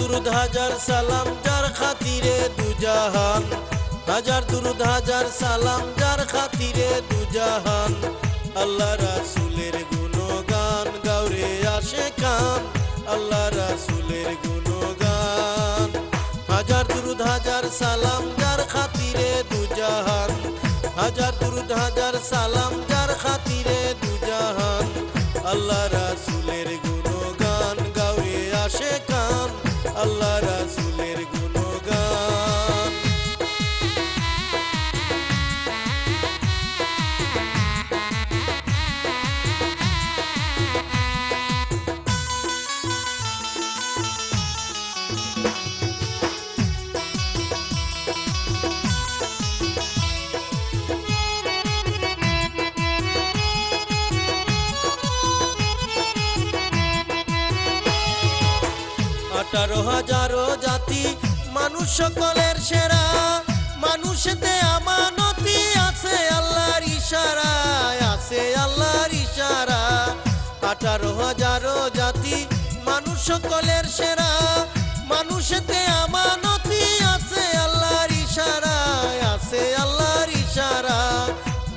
দুরুদ হাজার সালাম যার খাতিরে দুজাহান। হাজার দুরুদ হাজার সালাম যার খাতিরে দুজাহান। আল্লাহ রাসুলের গুণগান গাউরে আসে কান। আল্লাহ রাসুলের গুণগান। হাজার দুরুদ হাজার সালাম যার খাতিরে দুজাহান। হাজার দুরুদ হাজার সালাম যার খাতিরে দুজাহান। আল্লাহ আল্লাহ আঠারো হাজারো জাতি, মানুষ সকলের সেরা। মানুষতে আমানতি আছে, আল্লাহর ইশারায় আছে, আল্লাহর ইশারা আঠারো হাজারো জাতি, মানুষ সকলের সেরা। মানুষতে আমানতি আছে, আল্লাহর ইশারায় আছে, আল্লাহর ইশারা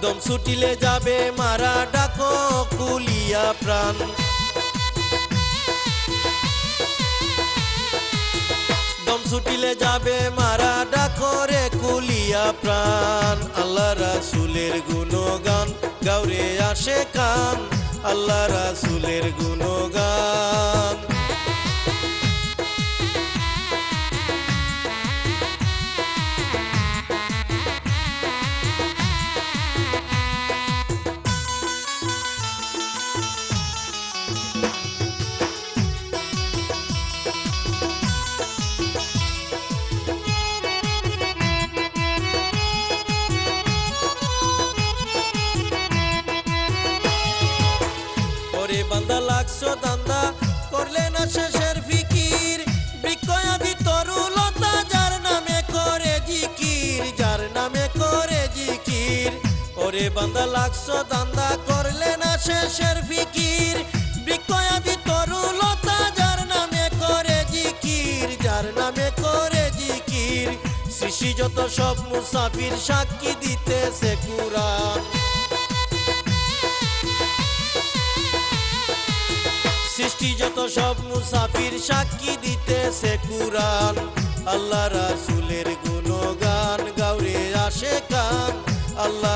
দম ছুটিলে যাবে, মারা ডাকো, কুলিয়া প্রাণ। ছুটিলে যাবে মারা ডাকরে কুলিয়া প্রাণ। আল্লাহ রাসুলের গুণগান গাউরে আসে কান। আল্লাহ রাসুলের গুণগান। বান্দা লাগছো দান্দা, করলে না শেষের ফিকির। বৃক্ষয়াদি তরুলতা, যার নামে করে জিকির, যার নামে করে জিকির। ওরে বান্দা লাগছো দান্দা, করলে না শেষের ফিকির। বৃক্ষয়াদি তরুলতা, যার নামে করে জিকির, যার নামে করে জিকির। সৃষ্টি যত সব মুসাফির সাক্ষী দিতেছে কুরআন। সব মুসাফির সাক্ষী দিতেছে কুরআন। আল্লাহ রাসুলের গুণগান গাউরে আসে কান আল্লাহ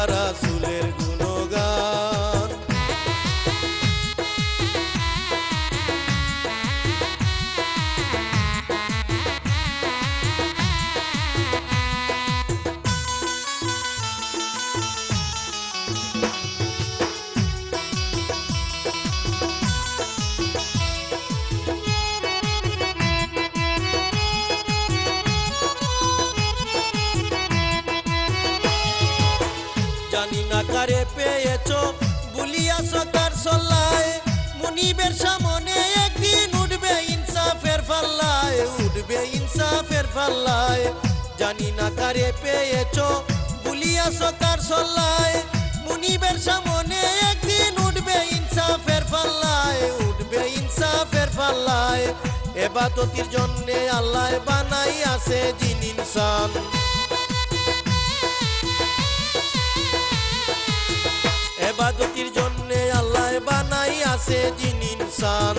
মুনিবের সামনে একদিন উঠবে ইনসাফের ফাল্লায় উঠবে ইনসাফের ফাল্লায় জানি না কারে পেয়েছ সল্লায়। মুনিবের সামনে একদিন উঠবে ইনসাফের ফাল্লায় উঠবে ইনসাফের ফাল্লায় এবাদতির জন্যে আল্লাহ বানাই আছে জিন ইনসান। এবাদতির জন্য বানাই আছে দিন ইনসান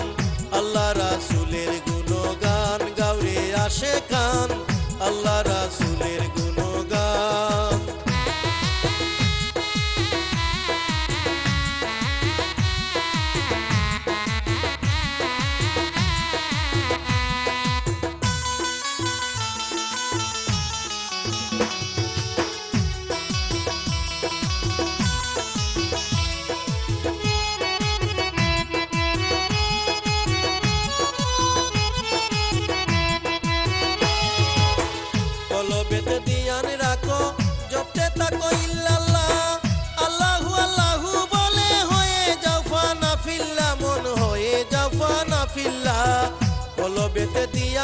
আল্লাহ রাসুলের গুণগান গাউরে আসে কান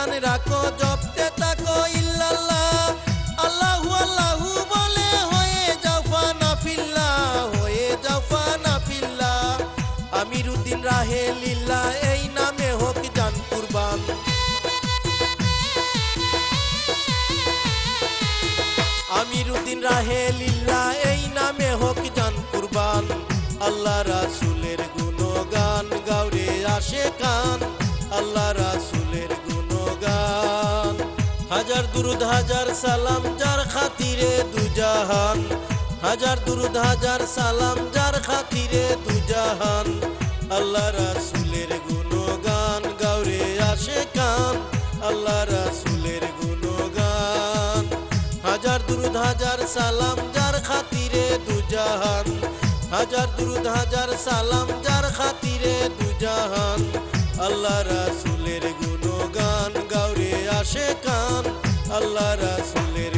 কান রাখো রাহে এই নামে হোক জান কুরবান। আল্লাহ রাসুলের গুণগান গাউরে কান আল্লাহ রাসুল হাজার দুরুদ, হাজার সালাম, যার খাতিরে দুজাহান। হাজার দুরুদ, হাজার সালাম, যার খাতিরে দুজাহান। আল্লাহ রাসুলের গুণগান গাউরে আসে কান আল্লাহ রাসুলের গুণগান। হাজার দুরুদ, হাজার সালাম, যার খাতিরে দুজাহান। হাজার দুরুদ, হাজার সালাম, যার খাতিরে দুজাহান। আল্লাহ রাসুলের গুণগান গাউরে আসে কান। আল্লাহ রাসুলের